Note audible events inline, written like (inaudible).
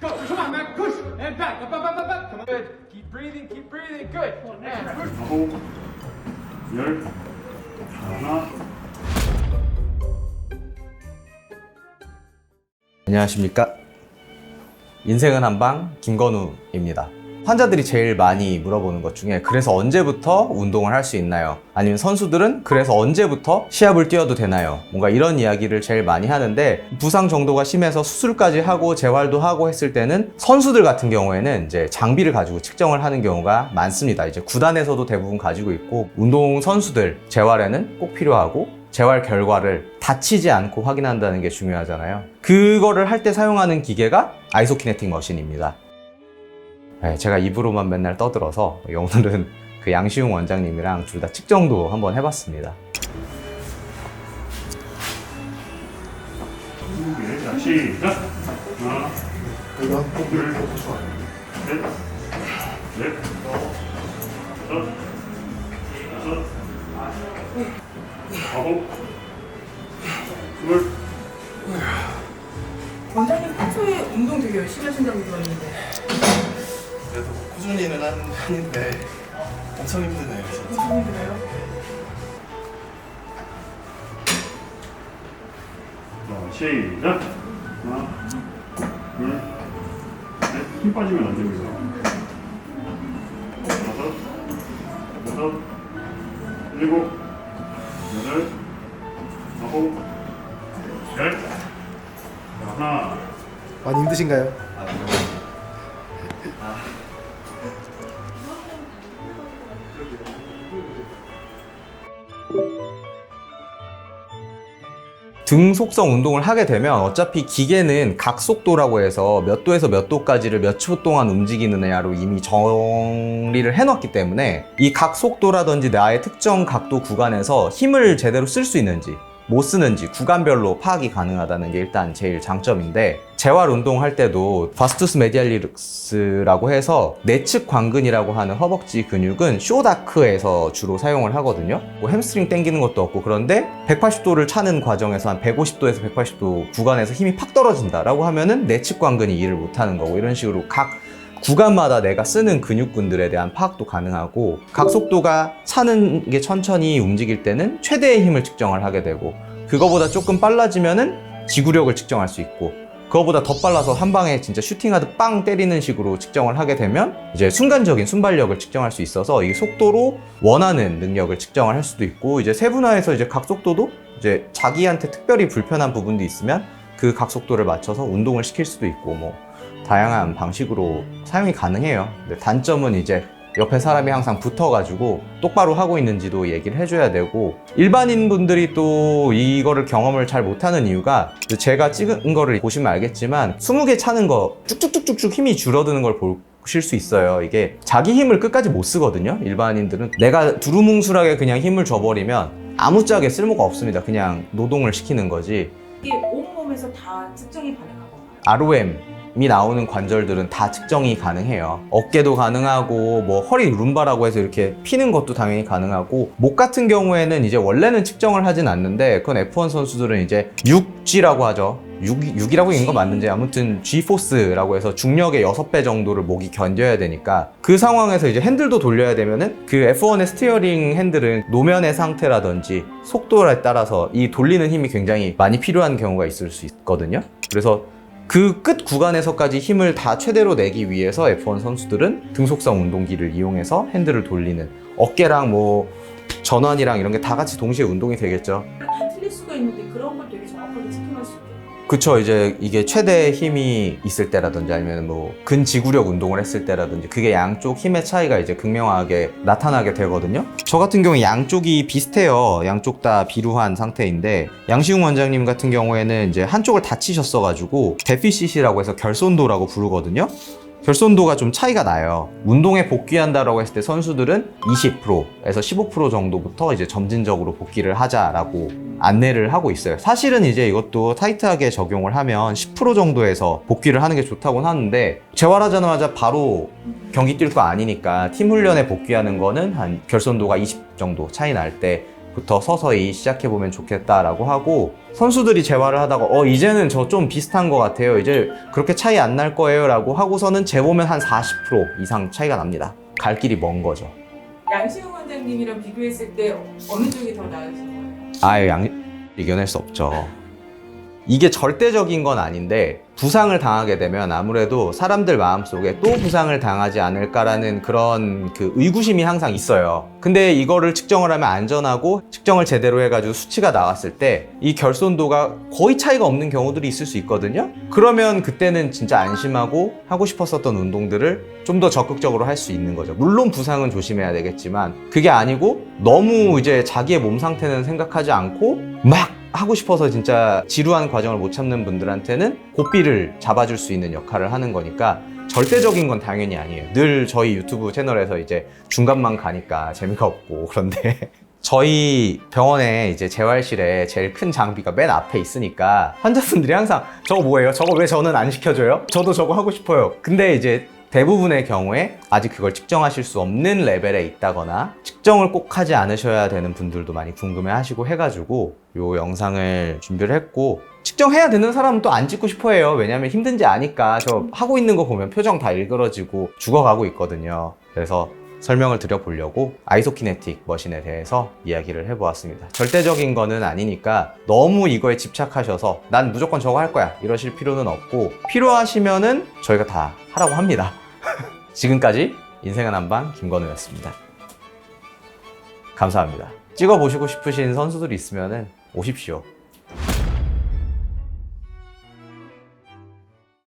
Go. Come on, man. Push and back. Up, up, up, up, up. Come on. Good. Keep breathing. Keep breathing. Good. And push. 아홉, 열, 하나, 안녕하십니까. 인생은 한방 김건우입니다. 환자들이 제일 많이 물어보는 것 중에 그래서 언제부터 운동을 할 수 있나요? 아니면 선수들은 그래서 언제부터 시합을 뛰어도 되나요? 뭔가 이런 이야기를 제일 많이 하는데 부상 정도가 심해서 수술까지 하고 재활도 하고 했을 때는 선수들 같은 경우에는 이제 장비를 가지고 측정을 하는 경우가 많습니다. 이제 구단에서도 대부분 가지고 있고 운동 선수들 재활에는 꼭 필요하고 재활 결과를 다치지 않고 확인한다는 게 중요하잖아요. 그거를 할 때 사용하는 기계가 아이소키네틱 머신입니다. 네, 제가 입으로만 맨날 떠들어서 오늘은 (laughs) 그 양시웅 원장님이랑 둘 다 측정도 한번 해봤습니다. 시작. 원장님 평소에 운동 되게 열심히 하신다고 들었는데 그래도 꾸준히는 하는 편인데 엄청 힘드네요 진짜. 무슨 힘들어요? 자, 시작. 하나, 둘, 셋. 힘 빠지면 안 됩니다. 다섯, 여섯, 일곱, 여덟, 아홉, 열. 자, 하나, 많이 힘드신가요? 등 속성 운동을 하게 되면 어차피 기계는 각속도라고 해서 몇 도에서 몇 도까지를 몇 초 동안 움직이느냐로 이미 정리를 해놨기 때문에 이 각속도라든지 나의 특정 각도 구간에서 힘을 제대로 쓸 수 있는지 못 쓰는지 구간별로 파악이 가능하다는 게 일단 제일 장점인데 재활 운동할 때도 바스투스 메디알리스라고 해서 내측 광근이라고 하는 허벅지 근육은 쇼다크에서 주로 사용을 하거든요. 뭐 햄스트링 당기는 것도 없고 그런데 180도를 차는 과정에서 한 150도에서 180도 구간에서 힘이 팍 떨어진다라고 하면은 내측 광근이 일을 못 하는 거고 이런 식으로 각 구간마다 내가 쓰는 근육군들에 대한 파악도 가능하고 각 속도가 차는 게 천천히 움직일 때는 최대의 힘을 측정을 하게 되고 그거보다 조금 빨라지면은 지구력을 측정할 수 있고 그거보다 더 빨라서 한 방에 진짜 슈팅하듯 빵 때리는 식으로 측정을 하게 되면 이제 순간적인 순발력을 측정할 수 있어서 이 속도로 원하는 능력을 측정을 할 수도 있고 이제 세분화해서 이제 각 속도도 이제 자기한테 특별히 불편한 부분도 있으면 그 각 속도를 맞춰서 운동을 시킬 수도 있고 뭐 다양한 방식으로 사용이 가능해요. 단점은 이제 옆에 사람이 항상 붙어가지고 똑바로 하고 있는지도 얘기를 해줘야 되고 일반인 분들이 또 이거를 경험을 잘 못하는 이유가 제가 찍은 거를 보시면 알겠지만 20개 차는 거 쭉쭉쭉쭉쭉 힘이 줄어드는 걸 보실 수 있어요. 이게 자기 힘을 끝까지 못 쓰거든요. 일반인들은 내가 두루뭉술하게 그냥 힘을 줘버리면 아무짝에 쓸모가 없습니다. 그냥 노동을 시키는 거지. 이게 온몸에서 다 측정이 가능하고 ROM 이 나오는 관절들은 다 측정이 가능해요. 어깨도 가능하고 뭐 허리 룸바라고 해서 이렇게 피는 것도 당연히 가능하고 목 같은 경우에는 이제 원래는 측정을 하진 않는데 그건 F1 선수들은 이제 6G라고 하죠. 6, 6이라고 읽는 거 맞는지 아무튼 G포스라고 해서 중력의 6배 정도를 목이 견뎌야 되니까 그 상황에서 이제 핸들도 돌려야 되면은 그 F1의 스티어링 핸들은 노면의 상태라든지 속도에 따라서 이 돌리는 힘이 굉장히 많이 필요한 경우가 있을 수 있거든요. 그래서 그 끝 구간에서까지 힘을 다 최대로 내기 위해서 F1 선수들은 등속성 운동기를 이용해서 핸들을 돌리는 어깨랑 뭐 전완이랑 이런 게 다 같이 동시에 운동이 되겠죠. 그쵸 이제 이게 최대 힘이 있을 때라든지 아니면 뭐 근지구력 운동을 했을 때라든지 그게 양쪽 힘의 차이가 이제 극명하게 나타나게 되거든요. 저 같은 경우에 양쪽이 비슷해요. 양쪽 다 비루한 상태인데 양시웅 원장님 같은 경우에는 이제 한쪽을 다치셨어 가지고 데피시시라고 해서 결손도라고 부르거든요 결손도가 좀 차이가 나요. 운동에 복귀한다라고 했을 때 선수들은 20%에서 15% 정도부터 이제 점진적으로 복귀를 하자라고 안내를 하고 있어요. 사실은 이제 이것도 타이트하게 적용을 하면 10% 정도에서 복귀를 하는 게 좋다고는 하는데 재활하자마자 바로 경기 뛸 거 아니니까 팀 훈련에 복귀하는 거는 한 결손도가 20 정도 차이 날 때 부터 서서히 시작해보면 좋겠다라고 하고 선수들이 재활을 하다가 어 이제는 저 좀 비슷한 것 같아요. 이제 그렇게 차이 안 날 거예요 라고 하고서는 재보면 한 40% 이상 차이가 납니다. 갈 길이 먼 거죠. 양시영 원장님이랑 비교했을 때 어느 쪽이 더 나으신 거예요? 아예 양 이겨낼 수 없죠 이게 절대적인 건 아닌데 부상을 당하게 되면 아무래도 사람들 마음속에 또 부상을 당하지 않을까라는 그런 그 의구심이 항상 있어요. 근데 이거를 측정을 하면 안전하고 측정을 제대로 해가지고 수치가 나왔을 때 이 결손도가 거의 차이가 없는 경우들이 있을 수 있거든요. 그러면 그때는 진짜 안심하고 하고 싶었었던 운동들을 좀 더 적극적으로 할 수 있는 거죠. 물론 부상은 조심해야 되겠지만 그게 아니고 너무 이제 자기의 몸 상태는 생각하지 않고 막 하고 싶어서 진짜 지루한 과정을 못 참는 분들한테는 고삐를 잡아줄 수 있는 역할을 하는 거니까 절대적인 건 당연히 아니에요. 늘 저희 유튜브 채널에서 이제 중간만 가니까 재미가 없고 (laughs) 그런데 저희 병원에 이제 재활실에 제일 큰 장비가 맨 앞에 있으니까 환자분들이 항상 저거 뭐예요? 저거 왜 저는 안 시켜줘요? 저도 저거 하고 싶어요. 근데 이제 대부분의 경우에 아직 그걸 측정하실 수 없는 레벨에 있다거나 측정을 꼭 하지 않으셔야 되는 분들도 많이 궁금해 하시고 해가지고 요 영상을 준비를 했고 측정해야 되는 사람은 또 안 찍고 싶어 해요. 왜냐면 힘든지 아니까 저 하고 있는 거 보면 표정 다 일그러지고 죽어가고 있거든요. 그래서 설명을 드려보려고 아이소키네틱 머신에 대해서 이야기를 해보았습니다. 절대적인 거는 아니니까 너무 이거에 집착하셔서 난 무조건 저거 할 거야 이러실 필요는 없고 필요하시면은 저희가 다 하라고 합니다. (laughs) 지금까지 인생은 한방 김건우였습니다. 감사합니다. 찍어보시고 싶으신 선수들이 있으면은 오십시오.